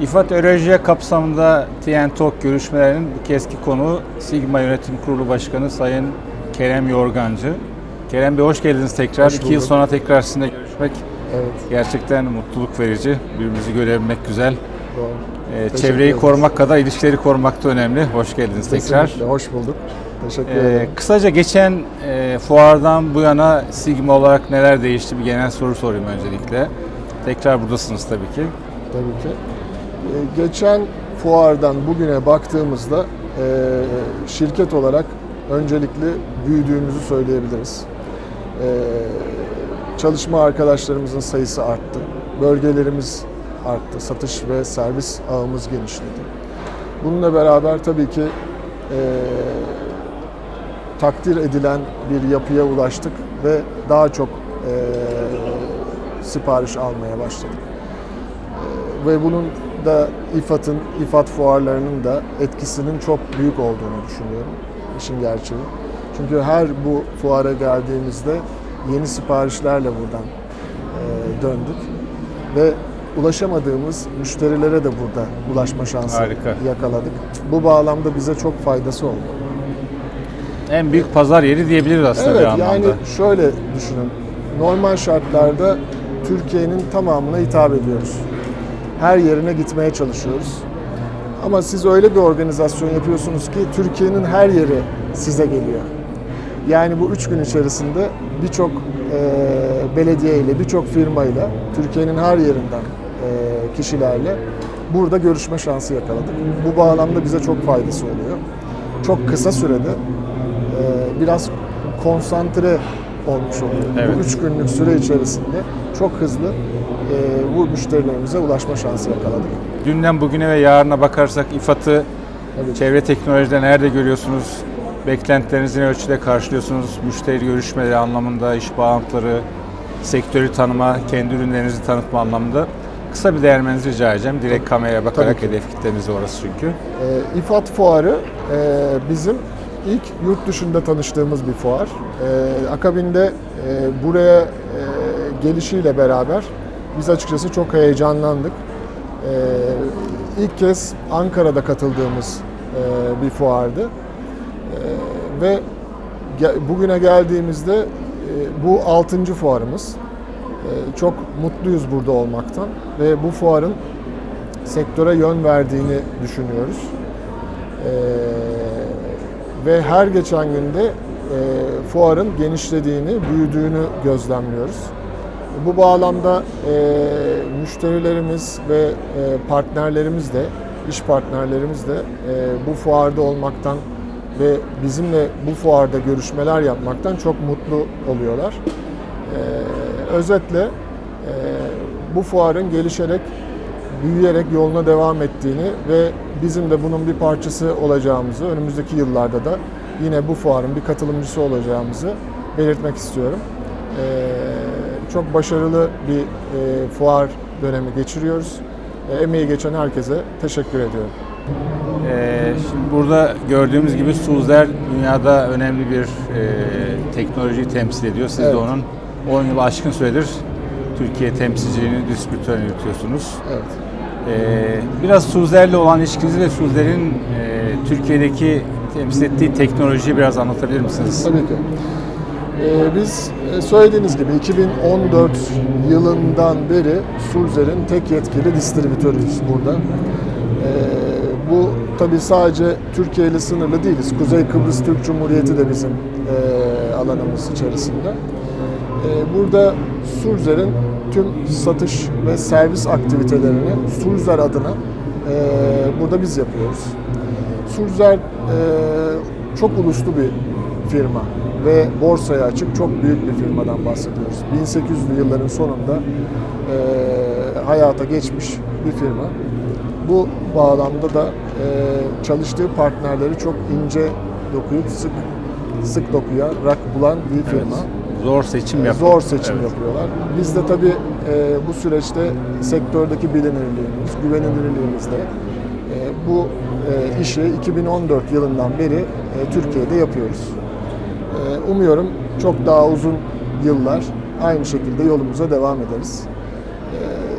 İFAD Örejiye kapsamında TN Talk görüşmelerinin bu keski konu Sigma Yönetim Kurulu Başkanı Sayın Kerem Yorgancı. Kerem Bey hoş geldiniz tekrar. Hoş İki yıl sonra tekrar sizinle görüşmek Evet, gerçekten mutluluk verici. Birbirimizi görebilmek güzel. doğru. Ee, çevreyi korumak kadar ilişkileri korumak da önemli. Hoş geldiniz tekrar. Kesinlikle, hoş bulduk. Teşekkür Ee, ederim. kısaca geçen e, fuardan bu yana Sigma olarak neler değişti bir genel soru sorayım öncelikle. Tekrar buradasınız tabii ki. Tabii ki. Ee, geçen fuardan bugüne baktığımızda e, şirket olarak öncelikle büyüdüğümüzü söyleyebiliriz. Ee, çalışma arkadaşlarımızın sayısı arttı. Bölgelerimiz arttı. Satış ve servis ağımız genişledi. Bununla beraber tabii ki e, takdir edilen bir yapıya ulaştık ve daha çok e, sipariş almaya başladık. E, ve bunun da İFAD'ın, İFAD fuarlarının da etkisinin çok büyük olduğunu düşünüyorum işin gerçeği. Çünkü her bu fuara geldiğimizde yeni siparişlerle buradan e, döndük ve ulaşamadığımız müşterilere de burada ulaşma şansı Harika. yakaladık. Bu bağlamda bize çok faydası oldu. En büyük pazar yeri diyebiliriz aslında Evet bir anlamda. yani şöyle düşünün. Normal şartlarda Türkiye'nin tamamına hitap ediyoruz. Her yerine gitmeye çalışıyoruz. Ama siz öyle bir organizasyon yapıyorsunuz ki Türkiye'nin her yeri size geliyor. Yani bu üç gün içerisinde birçok e, belediye ile, birçok firmayla, Türkiye'nin her yerinden e, kişilerle burada görüşme şansı yakaladık. Bu bağlamda bize çok faydası oluyor. Çok kısa sürede e, biraz konsantre olmuş oluyor. Evet. Bu üç günlük süre içerisinde çok hızlı e, bu müşterilerimize ulaşma şansı yakaladık. Dünden bugüne ve yarına bakarsak İFAD'ı Tabii. çevre teknolojide nerede görüyorsunuz? Beklentilerinizi ne ölçüde karşılıyorsunuz? Müşteri görüşmeleri anlamında, iş bağlantıları, sektörü tanıma, kendi ürünlerinizi tanıtma anlamında kısa bir değermenizi rica edeceğim. Direkt kameraya bakarak hedef kitlemiz orası çünkü. E, İFAD Fuarı e, bizim ilk yurt dışında tanıştığımız bir fuar. E, akabinde e, buraya e, gelişiyle beraber biz açıkçası çok heyecanlandık. E, ilk kez Ankara'da katıldığımız e, bir fuardı. E, ve ge- bugüne geldiğimizde e, bu altıncı fuarımız. E, çok mutluyuz burada olmaktan ve bu fuarın sektöre yön verdiğini düşünüyoruz. Ee, ve her geçen günde e, fuarın genişlediğini, büyüdüğünü gözlemliyoruz. Bu bağlamda e, müşterilerimiz ve e, partnerlerimiz de, iş partnerlerimiz de e, bu fuarda olmaktan ve bizimle bu fuarda görüşmeler yapmaktan çok mutlu oluyorlar. Ee, özetle e, bu fuarın gelişerek, büyüyerek yoluna devam ettiğini ve bizim de bunun bir parçası olacağımızı, önümüzdeki yıllarda da yine bu fuarın bir katılımcısı olacağımızı belirtmek istiyorum. Ee, çok başarılı bir e, fuar dönemi geçiriyoruz. E, emeği geçen herkese teşekkür ediyorum. Ee, şimdi burada gördüğümüz gibi Suzer dünyada önemli bir e, teknolojiyi temsil ediyor. Siz de Evet. onun 10 yıl aşkın süredir Türkiye temsilciliğini, distribütörünü yürütüyorsunuz. Evet. Ee, biraz Suzer'le olan ilişkinizi ve Suzer'in e, Türkiye'deki temsil ettiği teknolojiyi biraz anlatabilir misiniz? Tabii ki. Ee, biz e, söylediğiniz gibi 2014 yılından beri Sulzer'in tek yetkili distribütörüyüz burada. Ee, bu tabii sadece Türkiye ile sınırlı değiliz. Kuzey Kıbrıs Türk Cumhuriyeti de bizim e, alanımız içerisinde. Ee, burada Sulzer'in tüm satış ve servis aktivitelerini Sulzer adına e, burada biz yapıyoruz. Sulzer e, çok uluslu bir firma ve borsaya açık çok büyük bir firmadan bahsediyoruz. 1800'lü yılların sonunda e, hayata geçmiş bir firma. Bu bağlamda da e, çalıştığı partnerleri çok ince dokuyup sık sık dokuyarak bulan bir firma. Zor seçim yapıyor. Zor seçim Evet. yapıyorlar. Biz de tabii e, bu süreçte sektördeki bilinirliğimiz, güvenilirliğimizle e, bu e, işi 2014 yılından beri e, Türkiye'de yapıyoruz. E, umuyorum çok daha uzun yıllar aynı şekilde yolumuza devam ederiz.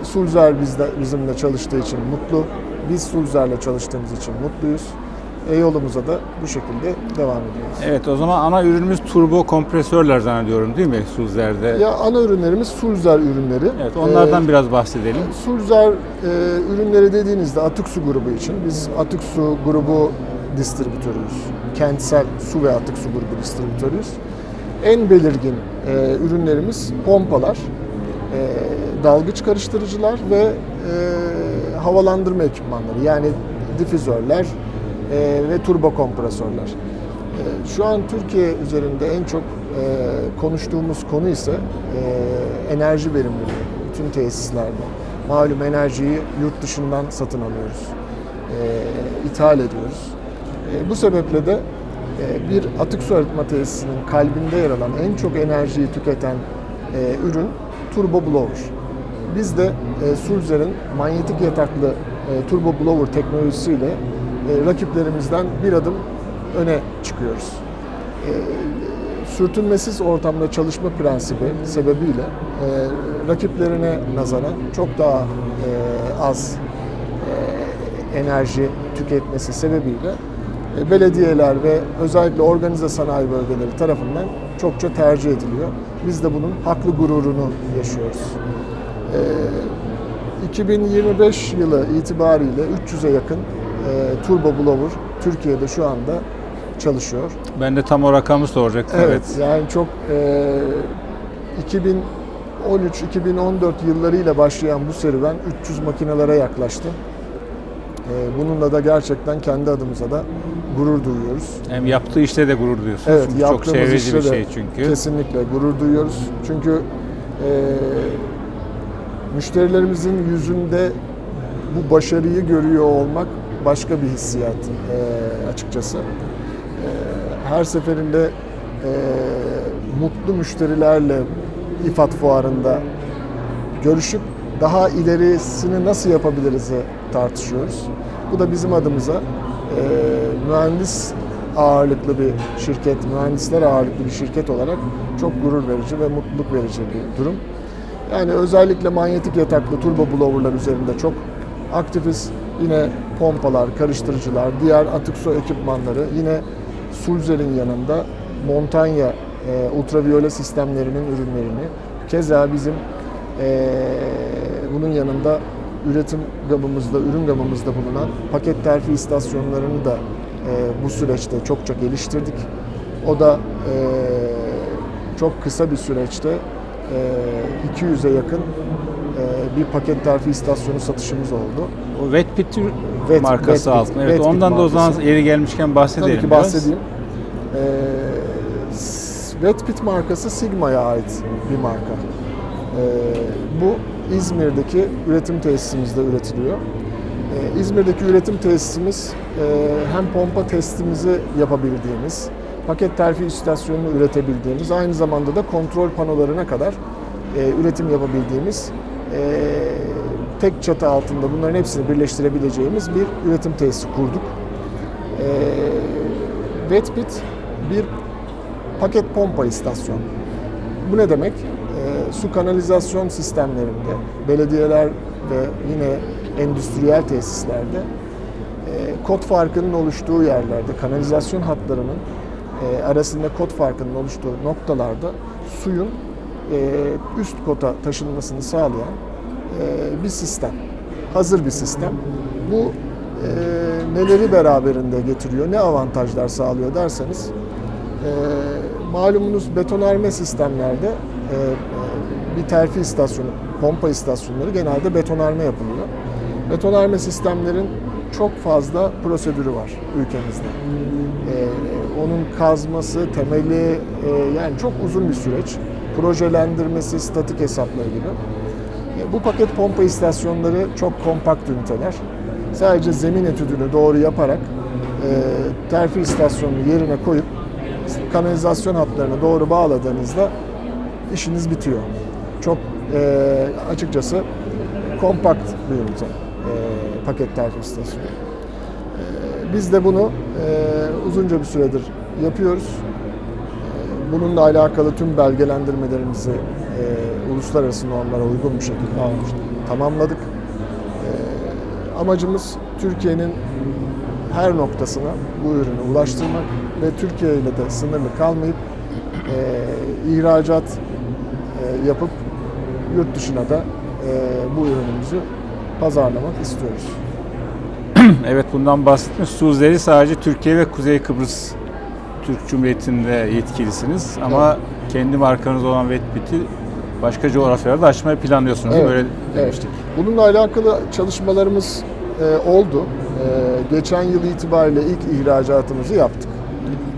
E, Sulzer bizde, bizimle çalıştığı için mutlu. Biz Sulzer'le çalıştığımız için mutluyuz. E, yolumuza da bu şekilde devam ediyoruz. Evet o zaman ana ürünümüz turbo kompresörler zannediyorum değil mi Suzer'de? Ya ana ürünlerimiz Sulzer ürünleri. Evet onlardan Ee, biraz bahsedelim. Sulzer e, ürünleri dediğinizde atık su grubu için biz atık su grubu distribütörüyüz. Kentsel su ve atık su grubu distribütörüyüz. En belirgin e, ürünlerimiz pompalar, e, dalgıç karıştırıcılar ve e, havalandırma ekipmanları yani difüzörler ve turbo kompresörler. E, Şu an Türkiye üzerinde en çok e, konuştuğumuz konu ise e, enerji verimliliği bütün tesislerde. Malum enerjiyi yurt dışından satın alıyoruz, e, ithal ediyoruz. E, bu sebeple de e, bir atık su arıtma tesisinin kalbinde yer alan en çok enerjiyi tüketen e, ürün turbo blower. Biz de e, Sulzer'in manyetik yataklı e, turbo blower teknolojisiyle rakiplerimizden bir adım öne çıkıyoruz. E, sürtünmesiz ortamda çalışma prensibi sebebiyle e, rakiplerine nazaran çok daha e, az e, enerji tüketmesi sebebiyle e, belediyeler ve özellikle organize sanayi bölgeleri tarafından çokça tercih ediliyor. Biz de bunun haklı gururunu yaşıyoruz. E, 2025 yılı itibariyle 300'e yakın e, turbo blower Türkiye'de şu anda çalışıyor. Ben de tam o rakamı soracaktım. Evet, yani çok e, 2013-2014 yıllarıyla başlayan bu serüven 300 makinelere yaklaştı. E, bununla da gerçekten kendi adımıza da gurur duyuyoruz. Hem yaptığı işte de gurur duyuyorsunuz. Evet, Çünkü çok çevreci işte bir şey çünkü. Kesinlikle gurur duyuyoruz. Çünkü e, müşterilerimizin yüzünde bu başarıyı görüyor olmak başka bir hissiyat e, açıkçası. E, her seferinde e, mutlu müşterilerle İFAD fuarında görüşüp daha ilerisini nasıl yapabiliriz tartışıyoruz. Bu da bizim adımıza e, mühendis ağırlıklı bir şirket, mühendisler ağırlıklı bir şirket olarak çok gurur verici ve mutluluk verici bir durum. Yani özellikle manyetik yataklı turbo blowerlar üzerinde çok aktifiz. Yine pompalar, karıştırıcılar, diğer atık su ekipmanları, yine Sulzer'in yanında Montanya e, ultraviyole sistemlerinin ürünlerini, keza bizim e, bunun yanında üretim gamımızda, ürün gamımızda bulunan paket terfi istasyonlarını da e, bu süreçte çokça geliştirdik. O da e, çok kısa bir süreçte e, 200'e yakın bir paket terfi istasyonu satışımız oldu. O Wetpit Wet- markası Wetpit- altında. Evet, Wetpit ondan da o zaman yeri gelmişken bahsedelim Tabii ki biraz. bahsedeyim. Ee, S- Wetpit markası Sigma'ya ait bir marka. Ee, bu İzmir'deki üretim tesisimizde üretiliyor. Ee, İzmir'deki üretim tesisimiz e, hem pompa testimizi yapabildiğimiz, paket terfi istasyonunu üretebildiğimiz, aynı zamanda da kontrol panolarına kadar e, üretim yapabildiğimiz e, tek çatı altında bunların hepsini birleştirebileceğimiz bir üretim tesisi kurduk. E, Wetpit bir paket pompa istasyonu. Bu ne demek? E, su kanalizasyon sistemlerinde, belediyeler ve yine endüstriyel tesislerde e, kod farkının oluştuğu yerlerde, kanalizasyon hatlarının e, arasında kod farkının oluştuğu noktalarda suyun e, üst kota taşınmasını sağlayan e, bir sistem. Hazır bir sistem. Bu e, neleri beraberinde getiriyor, ne avantajlar sağlıyor derseniz, malumunuz betonarme sistemlerde bir terfi istasyonu, pompa istasyonları genelde betonarme yapılıyor. Betonarme sistemlerin çok fazla prosedürü var ülkemizde. E, onun kazması, temeli e, yani çok uzun bir süreç. Projelendirmesi, statik hesapları gibi. E, Bu paket pompa istasyonları çok kompakt üniteler. Sadece zemin etüdünü doğru yaparak e, terfi istasyonunu yerine koyup kanalizasyon hatlarını doğru bağladığınızda işiniz bitiyor. Çok e, açıkçası kompakt bir ünite paket terfi istasyonu. Biz de bunu uzunca bir süredir yapıyoruz. E, bununla alakalı tüm belgelendirmelerimizi e, uluslararası normlara uygun bir şekilde almıştık, tamamladık. Ee, amacımız Türkiye'nin her noktasına bu ürünü ulaştırmak ve Türkiye ile de sınırlı kalmayıp e, ihracat e, yapıp yurt dışına da e, bu ürünümüzü pazarlamak istiyoruz. Evet bundan bahsettiniz. Suzeri sadece Türkiye ve Kuzey Kıbrıs Türk Cumhuriyeti'nde yetkilisiniz ama kendi markanız olan Wetbit'i başka coğrafyalarda açmayı planlıyorsunuz. Evet, Böyle Evet. demiştik. Bununla alakalı çalışmalarımız e, oldu. E, geçen yıl itibariyle ilk ihracatımızı yaptık.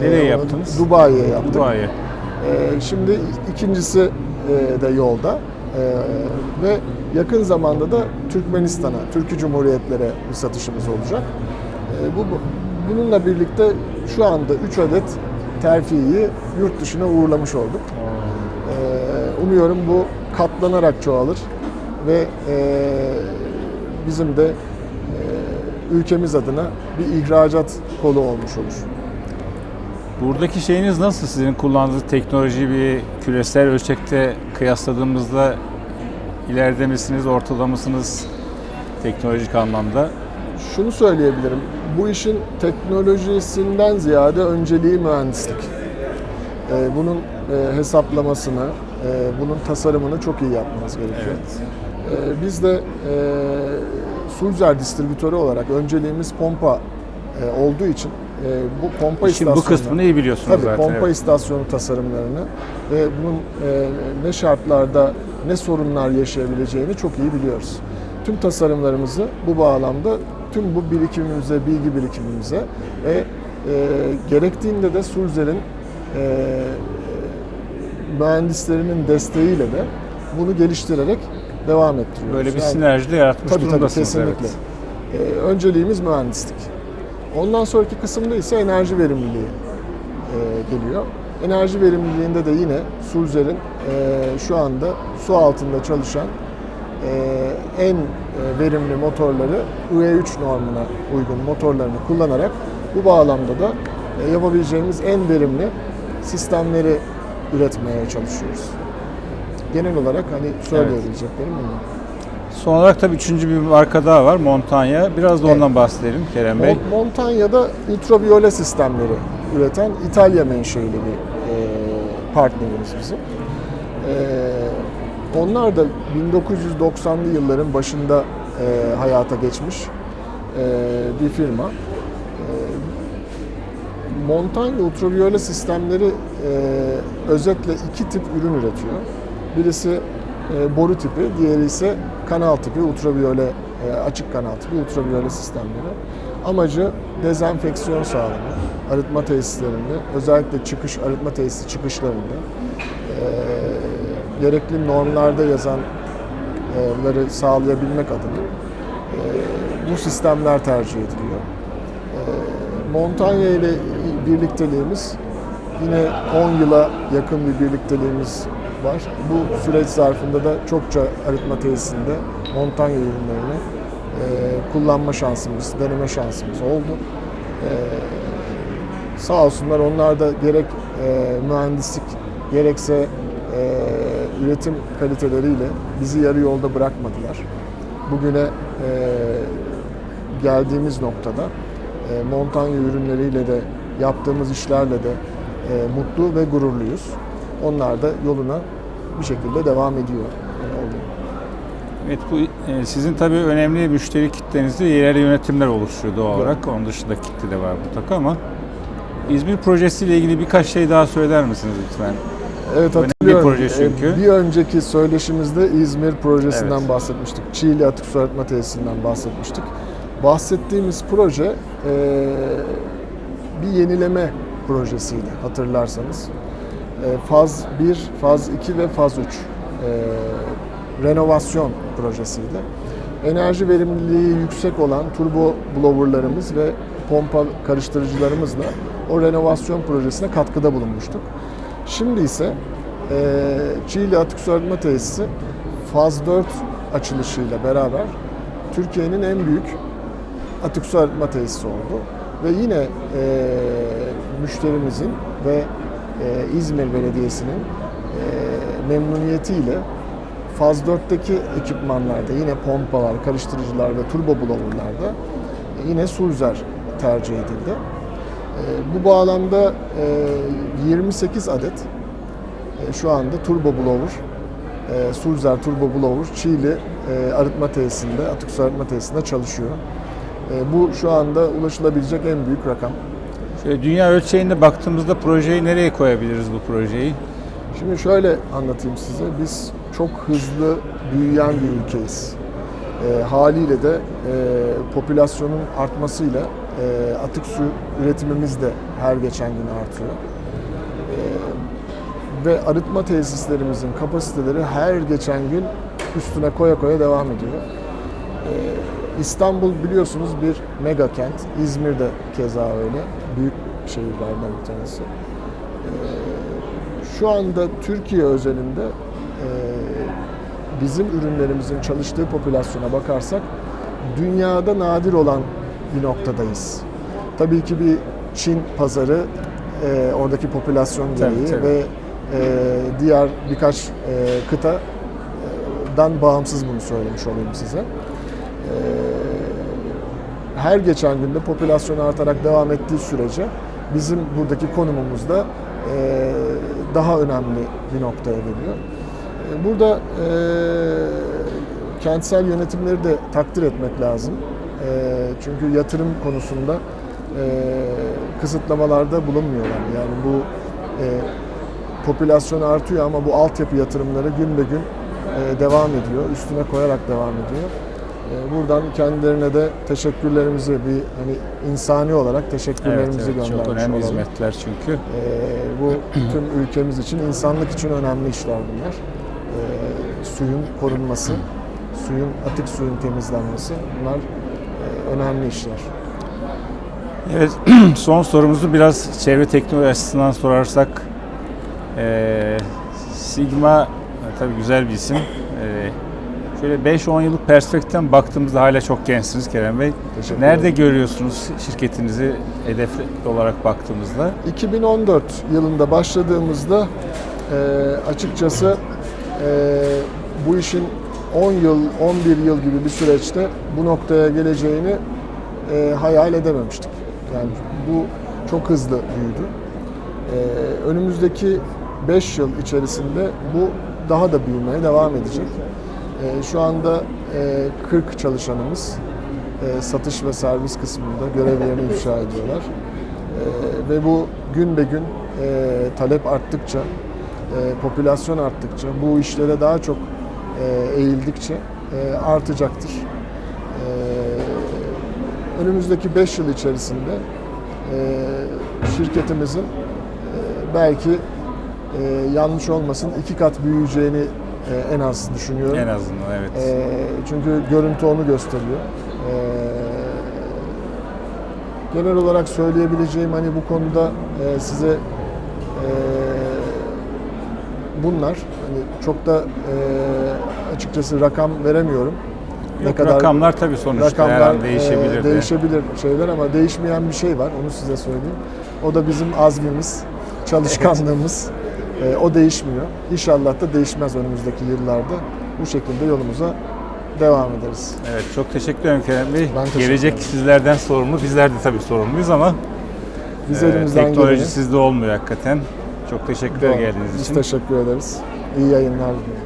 Nereye E, yaptınız? Dubai'ye yaptık. Dubai'ye. E, şimdi ikincisi e, de yolda. E, ve yakın zamanda da Türkmenistan'a, Türkiye Cumhuriyetlere bir satışımız olacak. E, bu- Bununla birlikte şu anda 3 adet terfiyi yurt dışına uğurlamış olduk. Ee, Umuyorum bu katlanarak çoğalır ve e, bizim de e, ülkemiz adına bir ihracat kolu olmuş olur. Buradaki şeyiniz nasıl? Sizin kullandığınız teknoloji bir küresel ölçekte kıyasladığımızda ileride misiniz, ortada mısınız teknolojik anlamda? Şunu söyleyebilirim, bu işin teknolojisinden ziyade önceliği mühendislik. Ee, Bunun e, hesaplamasını, e, bunun tasarımını çok iyi yapmanız gerekiyor. Ee, Biz de e, Sulzer distribütörü olarak önceliğimiz pompa olduğu için e, bu pompa İşin bu istasyonu kısmını iyi biliyorsunuz Tabii zaten. pompa evet. istasyonu tasarımlarını ve bunun e, ne şartlarda ne sorunlar yaşayabileceğini çok iyi biliyoruz. Tüm tasarımlarımızı bu bağlamda tüm bu birikimimize, bilgi birikimimize ve e, gerektiğinde de Sulzer'in e, mühendislerinin desteğiyle de bunu geliştirerek devam ettiriyoruz. Böyle bir Yani- sinerji de yaratmış Tabii tabii durumdasınız. kesinlikle. Evet. Ee, önceliğimiz mühendislik. Ondan sonraki kısımda ise enerji verimliliği e, geliyor. Enerji verimliliğinde de yine Sulzer'in e, şu anda su altında çalışan e, en e, verimli motorları IE3 normuna uygun motorlarını kullanarak bu bağlamda da e, yapabileceğimiz en verimli sistemleri üretmeye çalışıyoruz. Genel olarak hani söyleyebileceklerim bunlar. Son olarak tabii üçüncü bir marka daha var, Montanya. Biraz da Evet. ondan bahsedelim Kerem Bey. Mon- Montanya'da ultraviyole sistemleri üreten İtalya menşeili bir e, partnerimiz bizim. E, onlar da 1990'lı yılların başında e, hayata geçmiş e, bir firma. E, Montanya ultraviyole sistemleri e, özetle iki tip ürün üretiyor. Birisi e, boru tipi, diğeri ise kanal tipi, ultraviyole, e, açık kanal tipi ultraviyole sistemleri. Amacı dezenfeksiyon sağlamak, arıtma tesislerinde, özellikle çıkış arıtma tesisi çıkışlarında e, gerekli normlarda yazanları sağlayabilmek adına e, bu sistemler tercih ediliyor. E, Montanya ile birlikteliğimiz yine 10 yıla yakın bir birlikteliğimiz var. Bu süreç zarfında da çokça arıtma tesisinde Montanya ürünlerini e, kullanma şansımız, deneme şansımız oldu. Sağ olsunlar onlar da gerek mühendislik gerekse üretim kaliteleriyle bizi yarı yolda bırakmadılar. Bugüne e, geldiğimiz noktada e, Montanya ürünleriyle de yaptığımız işlerle de e, mutlu ve gururluyuz. Onlar da yoluna bir şekilde devam ediyor. Evet bu e, sizin tabii önemli müşteri kitlenizde yerel yönetimler oluşuyor doğal Evet. olarak. Onun dışında kitle de var mutlaka ama İzmir projesiyle ilgili birkaç şey daha söyler misiniz lütfen? Evet Önemli hatırlıyorum. proje çünkü. Bir önceki söyleşimizde İzmir projesinden Evet. bahsetmiştik. Çiğli Atık Su Arıtma Tesisi'nden bahsetmiştik. Bahsettiğimiz proje e, bir yenileme projesiydi hatırlarsanız. E, Faz 1, faz 2 ve faz 3 e, renovasyon projesiydi. Enerji verimliliği yüksek olan turbo blowerlarımız ve pompa karıştırıcılarımızla o renovasyon projesine katkıda bulunmuştuk. Şimdi ise e, Çiğli Atık Su Arıtma Tesisi faz 4 açılışıyla beraber Türkiye'nin en büyük atık su arıtma tesisi oldu. Ve yine e, müşterimizin ve e, İzmir Belediyesi'nin e, memnuniyetiyle faz 4'teki ekipmanlarda yine pompalar, karıştırıcılar ve turbo blower'larda yine Sulzer tercih edildi. E, bu bağlamda e, 28 adet e, şu anda turbo blower, e, Sulzer turbo blower Çiğli e, arıtma tesisinde, atık su arıtma tesisinde çalışıyor. E, bu şu anda ulaşılabilecek en büyük rakam. Şöyle dünya ölçeğinde baktığımızda projeyi nereye koyabiliriz bu projeyi? Şimdi şöyle anlatayım size. Biz çok hızlı büyüyen bir ülkeyiz. E, haliyle de e, popülasyonun artmasıyla e, atık su üretimimiz de her geçen gün artıyor. E, ve arıtma tesislerimizin kapasiteleri her geçen gün üstüne koya koya devam ediyor. E, İstanbul biliyorsunuz bir mega kent. İzmir de keza öyle. Büyük şehirlerden bir tanesi. Şu anda Türkiye özelinde e, bizim ürünlerimizin çalıştığı popülasyona bakarsak dünyada nadir olan bir noktadayız. Tabii ki bir Çin pazarı e, oradaki popülasyon Tabii, gereği tabii. ve e, diğer birkaç e, kıtadan bağımsız bunu söylemiş olayım size. E, her geçen günde popülasyon artarak devam ettiği sürece bizim buradaki konumumuz da e, daha önemli bir noktaya geliyor. E, Burada e, kentsel yönetimleri de takdir etmek lazım. E, çünkü yatırım konusunda e, kısıtlamalarda bulunmuyorlar. Yani bu e, popülasyon artıyor ama bu altyapı yatırımları gün be gün e, devam ediyor. Üstüne koyarak devam ediyor. E, Buradan kendilerine de teşekkürlerimizi bir hani insani olarak Evet, teşekkürlerimizi evet, göndermiş çok önemli olalım. hizmetler çünkü. Ee, bu tüm ülkemiz için, insanlık için önemli işler bunlar. Ee, suyun korunması, suyun atık suyun temizlenmesi bunlar e, önemli işler. Evet, son sorumuzu biraz çevre teknoloji açısından sorarsak, eee, Sigma e, tabii güzel bir isim. Eee, şöyle 5-10 yıllık perspektiften baktığımızda hala çok gençsiniz Kerem Bey. Teşekkür Nerede ederim. görüyorsunuz şirketinizi hedef olarak baktığımızda? 2014 yılında başladığımızda e, açıkçası e, bu işin 10 yıl, 11 yıl gibi bir süreçte bu noktaya geleceğini e, hayal edememiştik. Yani bu çok hızlı büyüdü. E, önümüzdeki 5 yıl içerisinde bu daha da büyümeye devam edecek. E, şu anda e, 40 çalışanımız e, satış ve servis kısmında görevlerini ifşa ediyorlar. Ee, ve bu gün be gün e, talep arttıkça, e, popülasyon arttıkça, bu işlere daha çok e, eğildikçe e, artacaktır. E, önümüzdeki 5 yıl içerisinde e, şirketimizin e, belki e, yanlış olmasın iki kat büyüyeceğini e, en az düşünüyorum. En azından evet. E, çünkü görüntü onu gösteriyor. E, genel olarak söyleyebileceğim hani bu konuda e, size e, bunlar hani çok da e, açıkçası rakam veremiyorum. Yok, rakamlar tabii sonuçta her an e, değişebilir de. değişebilir şeyler ama değişmeyen bir şey var onu size söyleyeyim. O da bizim azmimiz, çalışkanlığımız. E, o değişmiyor. İnşallah da değişmez önümüzdeki yıllarda. Bu şekilde yolumuza devam ederiz. Evet, çok teşekkür ederim Kerem Bey. Ben teşekkür Gelecek ederim. sizlerden sorumlu, bizler de tabii sorumluyuz ama Biz e, elimizden teknoloji geleni sizde olmuyor hakikaten. Çok teşekkürler Doğru. geldiğiniz Biz için. teşekkür ederiz. İyi yayınlar diliyorum.